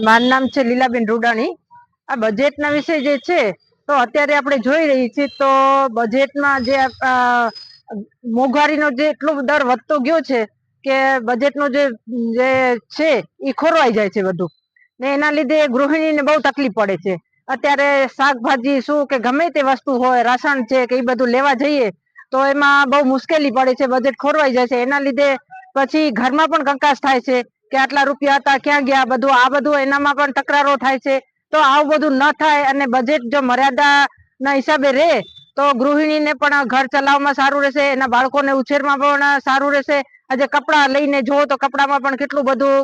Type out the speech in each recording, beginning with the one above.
મારું નામ છે લીલાબેન રૂડાણી. આ બજેટના વિશે જે છે, તો અત્યારે આપણે જોઈ રહી છીએ, તો બજેટમાં જે મોંઘવારીનો જે એટલો દર વધતો ગયો છે, કે બજેટનો જે જે છે, એ ખોરવાઈ જાય છે બધું. ને એના લીધે ગૃહિણીને બહુ તકલીફ પડે છે. અત્યારે શાકભાજી શું કે ગમે તે વસ્તુ હોય, રાશન છે કે એ બધું લેવા જઈએ, તો એમાં બહુ મુશ્કેલી પડે છે બજેટ ખોરવાઈ જાય છે. એના લીધે પછી ઘરમાં પણ કંકાસ થાય છે. કે આટલા રૂપિયા હતા, ક્યાં ગયા, બધું, આ બધું, એનામાં પણ તકરારો થાય છે. તો આવું બધું ન થાય અને બજેટ જો મર્યાદા ના હિસાબે રહે તો ગૃહિણીને પણ ઘર ચલાવવામાં સારું રહેશે, એના બાળકોને ઉછેરમાં પણ સારું રહેશે. આજે કપડાં લઈને જુઓ તો કપડામાં પણ કેટલું બધું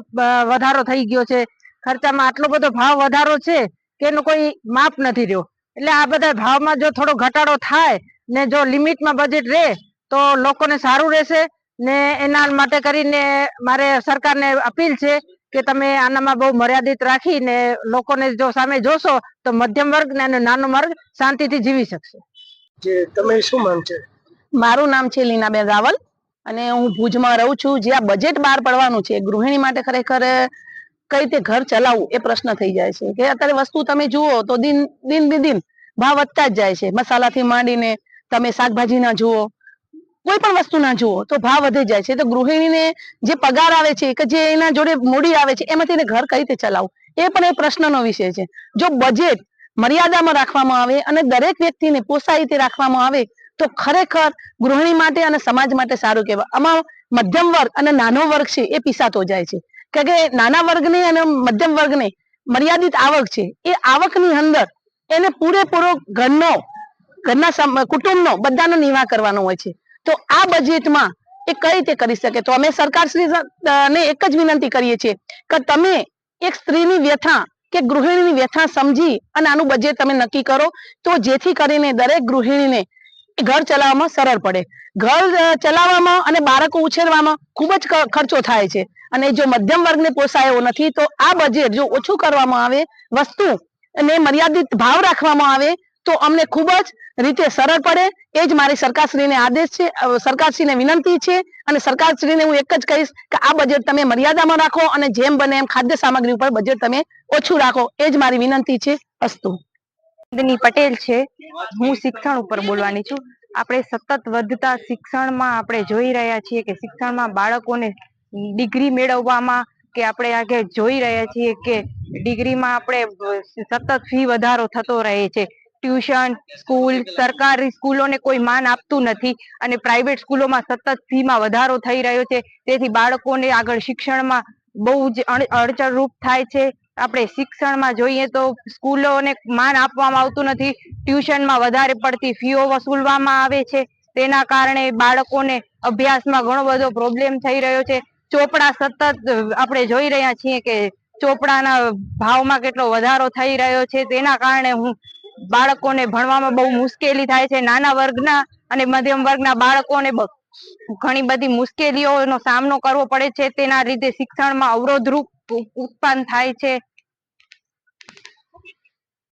વધારો થઈ ગયો છે. ખર્ચામાં આટલો બધો ભાવ વધારો છે કે એનો કોઈ માપ નથી રહ્યો. એટલે આ બધા ભાવમાં જો થોડો ઘટાડો થાય ને જો લિમિટમાં બજેટ રહે તો લોકોને સારું રહેશે. ને એના માટે કરીને મારે સરકારને અપીલ છે કે તમે આનામાં બહુ મર્યાદિત રાખીને લોકોને જો સામે જોશો તો મધ્યમ વર્ગ ને નાનો વર્ગ શાંતિથી જીવી શકશે. તમે શું નામ છે? મારું નામ છે લીનાબેન રાવલ અને હું ભુજમાં રહું છું. જે આ બજેટ બહાર પડવાનું છે ગૃહિણી માટે ખરેખર કઈ રીતે ઘર ચલાવવું એ પ્રશ્ન થઈ જાય છે. કે અત્યારે વસ્તુ તમે જુઓ તો દિન દિન બી દિન ભાવ વધતા જ જાય છે. મસાલાથી માંડીને તમે શાકભાજીના જુઓ કોઈ પણ વસ્તુ ના જુઓ, તો ભાવ વધી જાય છે. તો ગૃહિણીને જે પગાર આવે છે, કે જે એના જોડે મૂડી આવે છે, એમાંથી એને ઘર કઈ રીતે ચલાવવું? એ પણ એ પ્રશ્નનો વિષય છે. જો બજેટ મર્યાદામાં રાખવામાં આવે અને દરેક વ્યક્તિને પોસાય રાખવામાં આવે, તો ખરેખર ગૃહિણી માટે અને સમાજ માટે સારું કહેવાય. આમાં મધ્યમ વર્ગ અને નાનો વર્ગ છે, એ પીસાતો જાય છે. કારણ કે નાના વર્ગને અને મધ્યમ વર્ગને મર્યાદિત આવક છે, એ આવકની અંદર એને પૂરેપૂરો ઘરનો, ઘરના કુટુંબનો બધાનો નિવાહ કરવાનો હોય છે. તો આ બજેટમાં એ કઈ રીતે કરી શકે? તો અમે સરકારશ્રી ને એક જ વિનંતી કરીએ છીએ કે તમે એક સ્ત્રીની વ્યથા કે ગૃહિણીની વ્યથા સમજી અને આનું બજેટ તમે નક્કી કરો. તો જેથી કરીને દરેક ગૃહિણીને ઘર ચલાવવામાં સરળ પડે. ઘર ચલાવવામાં અને બાળકો ઉછેરવામાં ખૂબ જ ખર્ચો થાય છે. અને જો મધ્યમ વર્ગને પોસાય એવો નથી, તો આ બજેટ જો ઓછું કરવામાં આવે વસ્તુ અને મર્યાદિત ભાવ રાખવામાં આવે તો અમને ખૂબ જ રીતે સરળ પડે. એ જ મારી સરકારશ્રીને આદેશ છે. સરકારશ્રીને વિનંતી છે અને સરકારશ્રીને હું એક જ કહીશ કે આ બજેટ તમે મર્યાદામાં રાખો અને જેમ બને એમ ખાદ્ય સામગ્રી ઉપર બજેટ તમે ઓછું રાખો. એ જ મારી વિનંતી છે અસ્તુ. પટેલ છે. હું શિક્ષણ ઉપર બોલવાની છું. આપણે સતત વધતા શિક્ષણમાં આપણે જોઈ રહ્યા છીએ કે શિક્ષણમાં બાળકોને ડિગ્રી મેળવવામાં કે આપણે આગળ જોઈ રહ્યા છીએ કે ડિગ્રીમાં આપણે સતત ફી વધારો થતો રહે છે. ટ્યુશન, સ્કૂલ, સરકારી સ્કૂલોને કોઈ માન આપતું નથી અને પ્રાઇવેટ સ્કૂલોમાં સતત ફીમાં વધારો થઈ રહ્યો છે. તેથી બાળકોને આગળ શિક્ષણમાં બહુ જ અડ- અડચણરૂપ થાય છે. આપણે શિક્ષણમાં જોઈએ તો સ્કૂલોને માન આપવામાં આવતું નથી. ટ્યુશનમાં વધારે પડતી ફીઓ વસૂલવામાં આવે છે. તેના કારણે બાળકોને અભ્યાસમાં ઘણો બધો પ્રોબ્લેમ થઈ રહ્યો છે. ચોપડા સતત, આપણે જોઈ રહ્યા છીએ કે ચોપડાના ભાવમાં કેટલો વધારો થઈ રહ્યો છે. તેના કારણે હું બાળકોને ભણવામાં બહુ મુશ્કેલી થાય છે. નાના વર્ગના અને મધ્યમ વર્ગના બાળકોને ઘણી બધી મુશ્કેલીઓનો સામનો કરવો પડે છે. તેના લીધે શિક્ષણમાં અવરોધરૂપ ઉત્પન્ન થાય છે.